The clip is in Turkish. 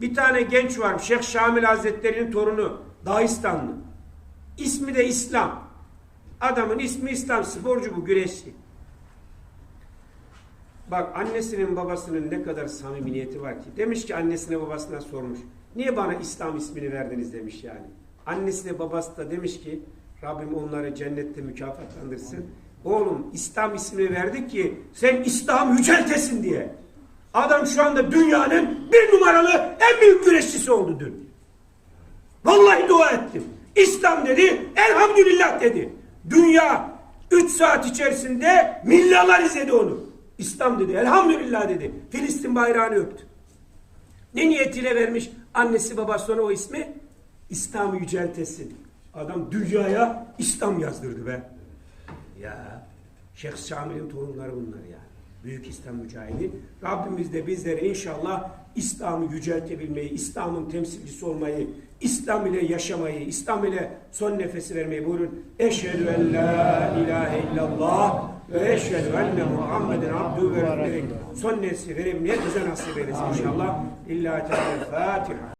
Bir tane genç var. Şeyh Şamil Hazretleri'nin torunu. Dağistanlı. İsmi de İslam. Adamın ismi İslam. Sporcu bu güreşçi. Bak annesinin babasının ne kadar samimiyeti var ki. Demiş ki annesine babasına sormuş. Niye bana İslam ismini verdiniz demiş yani. Annesine babası da demiş ki Rabbim onları cennette mükafatlandırsın. Oğlum İslam ismini verdik ki sen İslam yüceltesin diye. Adam şu anda dünyanın bir numaralı en büyük güreşçisi oldu dün. Vallahi dua ettim. İslam dedi, elhamdülillah dedi. Dünya 3 saat içerisinde milyarlar izledi onu. İslam dedi, elhamdülillah dedi. Filistin bayrağını öptü. Ne niyetiyle vermiş annesi babası ona o ismi? İslam yüceltesin. Adam dünyaya İslam yazdırdı be. Ya Şeyh Şamil'in torunları bunlar yani. Büyük İslam mücahidi. Rabbimiz de bizlere inşallah İslam'ı yüceltebilmeyi, İslam'ın temsilcisi olmayı, İslam ile yaşamayı, İslam ile son nefesi vermeyi buyurun. Eşhedü en la ilahe illallah ve eşhedü enne Muhammeden abdü ve. Son nefsi verebilmeyi bize nasip eylesin inşallah. İlla Teala Fatiha.